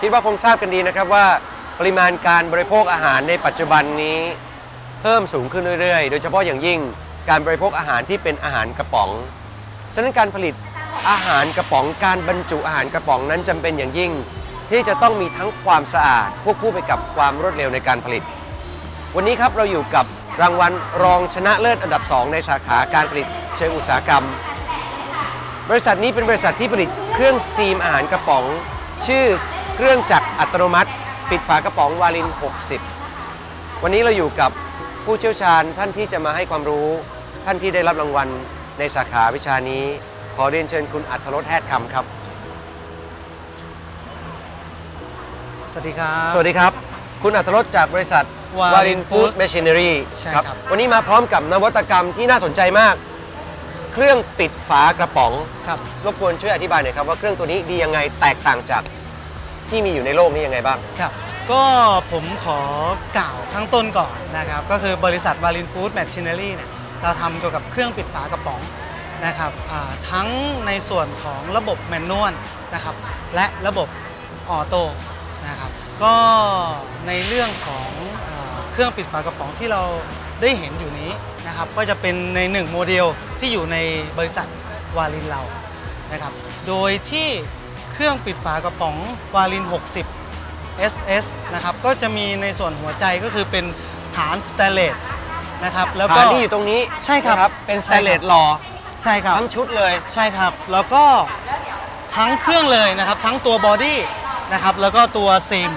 คิดว่าคงทราบกันดีนะครับว่าปริมาณการบริโภคอาหารในปัจจุบันนี้เพิ่มสูงขึ้นเรื่อยๆ โดยเฉพาะอย่างยิ่งการบริโภคอาหารที่เป็นอาหารกระป๋อง ฉะนั้นการผลิตอาหารกระป๋องการบรรจุอาหารกระป๋องนั้นจำเป็นอย่างยิ่ง ที่จะต้องมีทั้งความสะอาดควบคู่ไปกับความรวดเร็วในการผลิต วันนี้ครับเราอยู่กับรางวัลรองชนะเลิศอันดับ 2 ในสาขาการผลิตเชิงอุตสาหกรรม บริษัทนี้เป็นบริษัทที่ผลิตเครื่องซีมอาหารกระป๋อง ชื่อ เครื่องจักรอัตโนมัติ ปิดฝากระป๋องวาลิน 60 วันนี้เราอยู่กับผู้เชี่ยวชาญท่านที่จะมาให้ความรู้ ท่านที่ได้รับรางวัลในสาขาวิชานี้ ขอเรียนเชิญคุณอัธรสแฮดคำครับ สวัสดีครับ สวัสดีครับ คุณอัธรสจากบริษัท Warin วารินฟู้ด Foods แมชชีน n รีใช่ครับครับ วันนี้มาพร้อมกับนวัตกรรมที่น่าสนใจมาก เครื่องปิดฝากระป๋อง ครับ รบกวนช่วยอธิบายหน่อยครับว่าเครื่องตัวนี้ดียังไงแตกต่างจาก ที่มีอยู่ในโลกนี้ยังไงบ้าง ครับ ก็ผมขอกล่าวข้างต้นก่อนนะครับ ก็คือบริษัทวาลินฟู้ดแมชชีเน n รีเนี่ยเราทำเกี่ยวกับเครื่องปิดฝากระป๋องนะครับทั้งในส่วนของระบบแมนนวลนะครับ และระบบออโต้นะครับ ก็ในเรื่องของอเครื่องปิดฝากระป๋องที่เราได้เห็นอยู่นี้นะครับ ก็จะเป็นในหนึ่งโมเดลที่อยู่ในบริษัทวาลินเรานะครับ โดยที่ เครื่องปิดฝากระป๋องวาลิน 60 SS นะครับ ก็จะมีในส่วนหัวใจก็คือเป็นฐานสเตนเลสนะครับ แล้วก็ ฐานที่อยู่ตรงนี้ใช่ครับ นะเป็นสใช่แตครับนเลสหล่อใช่ครับ ทั้งชุดเลย ใช่ครับ แล้วก็ทั้งเครื่องเลยนะครับ ทั้งตัวบอดี้นะครับ แล้วก็ตัวซีม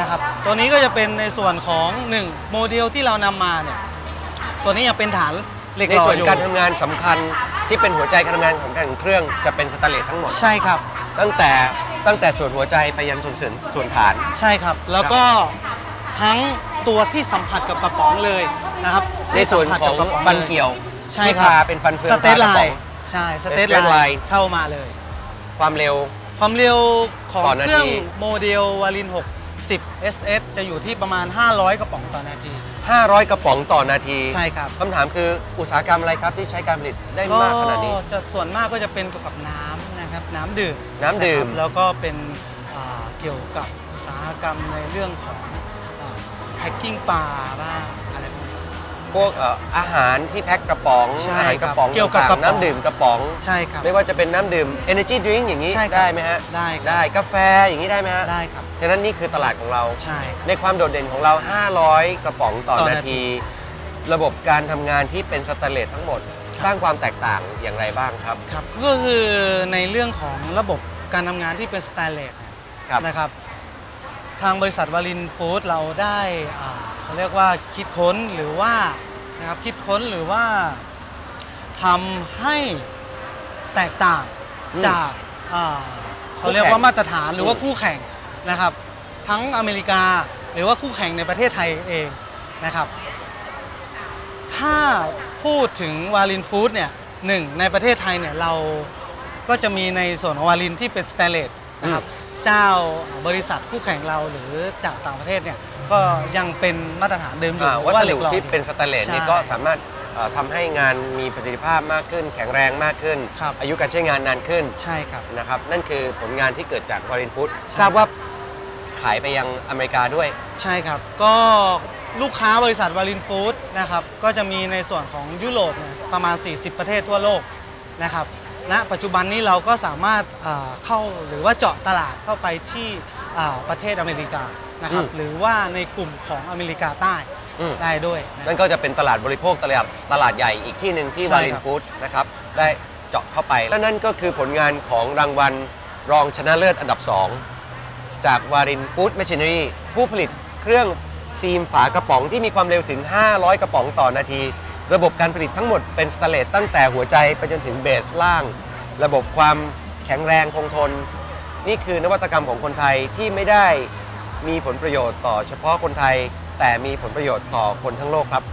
นะครับ ตัวนี้ก็จะเป็นในส่วนของ1โมเดลที่เรานำมาเนี่ย ตัวนี้ยังเป็นฐานเหล็กในหล่อส่วนอยู่ การทำงานสำคัญที่เป็นหัวใจการทำงานของการของเครื่องจะเป็นสแตนเลสทั้งหมด ใช่ครับ ตั้งแต่ตั้งแต่ส่วนหัวใจไปยันส่วนส่วนส่วนฐาน ใช่ครับ แล้วก็ทั้งตัวที่สัมผัสกับกระป๋องเลยนะครับในส่วนของที่สัมผัสกับกระป๋ฟันลเกี่ยวใช่ที่ครับพาเป็นฟันเฟืองสเตตพากไลระป๋อง น์ใช่สเป็นเตต straight ไล line น์เข้ามาเลย ความเร็ว ความเร็วของต่อนาที เครื่องโมเดลวาลิน 60 SS จะอยู่ที่ประมาณ 500 กระป๋องต่อนาที 500 กระป๋องต่อนาทีใช่ครับ คำถามคืออุตสาหกรรมอะไรครับที่ใช้การผลิตได้มากขนาดนี้จะส่วนมากก็จะเป็นเกี่ยวกับน้ำนะครับน้ำดื่มน้ำดื่มะครับแล้วก็เป็นอ่าเกี่ยวกับอุตสาหกรรมในเรื่องของแพ็กกิ้งปลาบ้างอะไร พวกนี้พวกเอ่ออาหารที่แพ็คกระป๋องใช่อาหารกระป๋องครับเกี่ยวกับต่างๆกระป๋อง น้ำดื่มกระป๋อง ใช่ครับ ไม่ว่าจะเป็นน้ำดื่ม energy drink อย่างนี้ใช่ครับได้ไหมฮะได้ครับ ได้กาแฟอย่างนี้ได้ไหมฮะได้ครับ ฉะนั้นนี่คือตลาดของเรา ใช่ครับ ในความโดดเด่นของเรา 500 กระป๋องต่อต่อนานาที ที ระบบการทำงานที่เป็นสแตนเลสทั้งหมด สร้างความแตกต่างอย่างไรบ้างครับ ครับก็คือในเรื่องของระบบการทำงานที่เป็นสแตนเลสครับ นะครับ ทางบริษัทวาลินฟู้ดเราได้อ่า เขาเรียกว่าคิดค้นหรือว่านะครับคิดค้นหรือว่าทำให้แตกต่างอืมจากอ่าคู่เขาเรียกแข่งว่ามาตรฐานหรือว่าอืมคู่แข่งนะครับ ทั้งอเมริกาหรือว่าคู่แข่งในประเทศไทยเองนะครับ ถ้าพูดถึงวาลินฟู้ดเนี่ยหนึ่งในประเทศไทยเนี่ยเราก็จะมีในส่วนของวาลินที่เป็นสเตนเลสนะครับ เจ้าบริษัทคู่แข่งเราหรือจากต่างประเทศเนี่ย ก็ยังเป็นมาตรฐานเดิมอยู่อ่าวัสดุที่เป็นสแตนเลสใช่นี่ก็สามารถเอ่อทำให้งานมีประสิทธิภาพมากขึ้น แข็งแรงมากขึ้น ครับ อายุการใช้งานนานขึ้นใช่ครับ นะครับนั่นคือผลงานที่เกิดจากวารินฟู้ดทราบว่าขายไปยังอเมริกาด้วย ใช่ครับ ก็ลูกค้าบริษัทวาลินฟู้ดนะครับ ก็จะมีในส่วนของยุโรปเนี่ยประมาณ 40 ประเทศทั่วโลกนะครับ ณ ปัจจุบันนี้เราก็สามารถอ่าเข้าหรือว่าเจาะตลาดเข้าไปที่อ่าประเทศอเมริกา นะครับอืมหรือว่าในกลุ่มของอเมริกาใต้อืมได้ด้วยนะนั่นก็จะเป็นตลาดบริโภคตลาดตลาดใหญ่อีกที่หนึ่งที่ใช่วารินครับฟู้ดนะครับได้เจาะเข้าไปและนั่นก็คือผลงานของรางวัลรองชนะเลิศอันดับ 2 จากวารินฟู้ดแมชชีน n รีผู้ผลิตเครื่องซีมฝากระป๋องที่มีความเร็วถึง 500 กระป๋องต่อนาที ระบบการผลิตทั้งหมดเป็นสแตนเลสตั้งแต่หัวใจไปจนถึงเบสล่าง ระบบความแข็งแรงคงทน นี่คือนวัตกรรมของคนไทยที่ไม่ได้ มีผลประโยชน์ต่อเฉพาะคนไทย แต่มีผลประโยชน์ต่อคนทั้งโลกครับ